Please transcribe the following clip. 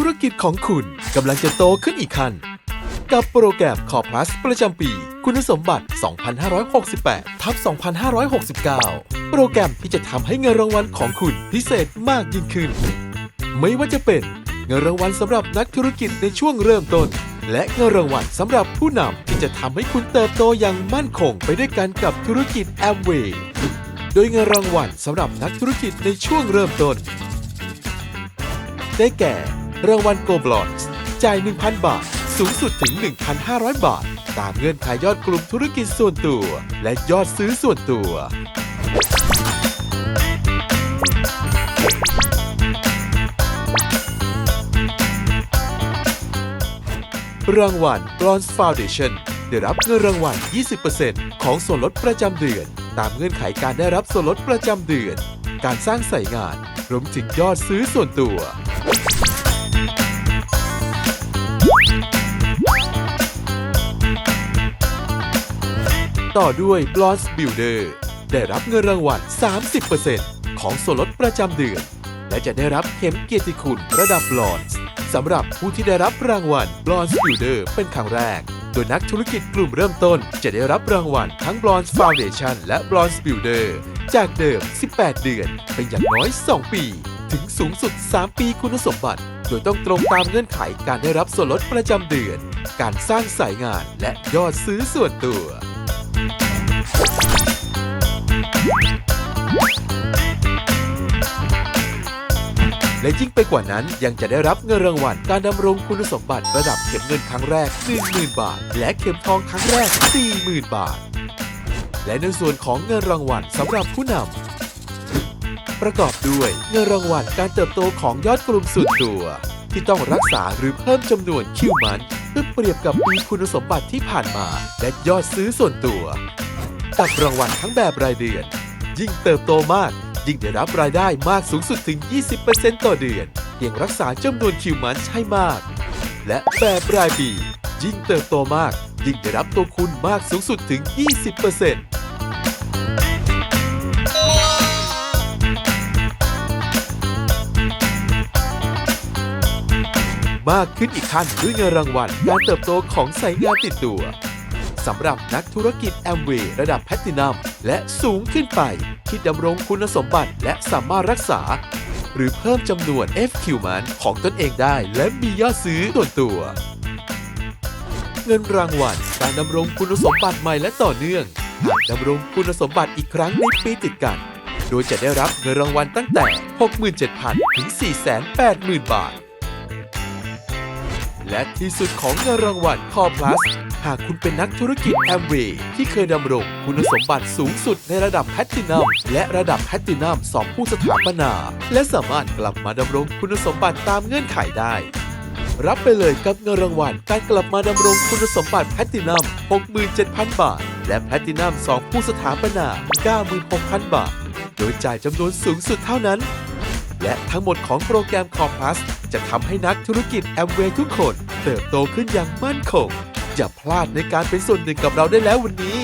ธุรกิจของคุณกำลังจะโตขึ้นอีกขั้น กับโปรแกรมคอ plus ประจำปี คุณสมบัติ 2568 ทับ 2569 โปรแกรมที่จะทำให้เงินรางวัลของคุณพิเศษมากยิ่งขึ้น ไม่ว่าจะเป็นเงินรางวัลสำหรับนักธุรกิจในช่วงเริ่มต้น และเงินรางวัลสำหรับผู้นำที่จะทำให้คุณเติบโตอย่างมั่นคงไปด้วยกันกับธุรกิจแอมเวย์โดยเงินรางวัลสำหรับนักธุรกิจในช่วงเริ่มต้น ได้แก่ รางวัลโกลบอลส์จ่าย 1,000 บาท สูงสุดถึง 1,500 บาท ตามเงื่อนไขยอดกลุ่มธุรกิจส่วนตัว และยอดซื้อส่วนตัว รางวัล Bronze Foundation ได้รับเงินรางวัล 20%ของส่วนลดประจำเดือน ตามเงื่อนไขการได้รับส่วนลดประจำเดือน การสร้างใส่งาน รวมถึงยอดซื้อส่วนตัว ต่อด้วย Bronze Builder ได้รับเงินรางวัล 30%ของส่วนลดประจำเดือน และจะได้รับเข็มเกียรติคุณระดับ Bronze สำหรับผู้ที่ได้รับรางวัล Bronze Builder เป็นครั้งแรก โดยนักธุรกิจกลุ่มเริ่มต้น จะได้รับรางวัลทั้ง Bronze Foundation และ Bronze Builder จากเดิม 18 เดือน เป็นอย่างน้อย 2 ปี ถึงสูงสุด 3 ปีคุณสมบัติ โดยต้องตรงตามเงื่อนไขการได้รับส่วนลดประจำเดือน การสร้างสายงานและยอดซื้อส่วนตัว และยิ่งไปกว่านั้นยังจะได้รับเงินรางวัลการดำรงคุณสมบัติระดับเข็มเงินครั้งแรก 10,000 บาท และเข็มทองครั้งแรก 40,000 บาท และในส่วนของเงินรางวัลสำหรับผู้นำประกอบด้วยเงินรางวัลการเติบโตของยอดกลุ่มส่วนตัว ที่ต้องรักษาหรือเพิ่มจำนวนคิวมัน อเปรียบกับปีคุณสมบัติที่ผ่านมาและยอดซื้อส่วนตัว กับรางวัลทั้งแบบรายเดือน ยิ่งเติบโตมาก ยิ่งได้รับรายได้มากสูงสุดถึง 20%ต่อเดือนเพียงรักษาจำนวนคิวมันใช้มาก และแบบรายปี ยิ่งเติบโตมาก ยิ่งได้รับตัวคุณมากสูงสุดถึง 20% มากขึ้นอีกขั้นด้วยเงินรางวัลการเติบโตของสายงานติดตัวสำหรับนักธุรกิจแอมเวย์ระดับแพตตินัมและสูงขึ้นไป ที่ดำรงคุณสมบัติและสามารถรักษา หรือเพิ่มจำนวน FQ มันของตนเองได้และมียอดซื้อส่วนตัว เงินรางวัลการดำรงคุณสมบัติใหม่และต่อเนื่องดำรงคุณสมบัติอีกครั้งในปีติดกัน โดยจะได้รับเงินรางวัลตั้งแต่ 67,000 ถึง 480,000 บาท และที่สุดของเงินรางวัลคอ plus หากคุณเป็นนักธุรกิจแอมเวย์ที่เคยดำรงคุณสมบัติสูงสุดในระดับแพตตินัมและระดับแพตตินัมสองผู้สถาปนา และสามารถกลับมาดำรงคุณสมบัติตามเงื่อนไขได้ รับไปเลยกับเงินรางวัลการกลับมาดำรงคุณสมบัติแพตตินัม 67,000 บาท และแพตตินัม2ผู้สถาปนา 96,000 บาท โดยจ่ายจำนวนสูงสุดเท่านั้น และทั้งหมดของโปรแกรมคอ plus จะทำให้นักธุรกิจแอมเวย์ทุกคนเติบโตขึ้นอย่างมั่นคง อย่าพลาดในการเป็นส่วนหนึ่งกับเราได้แล้ววันนี้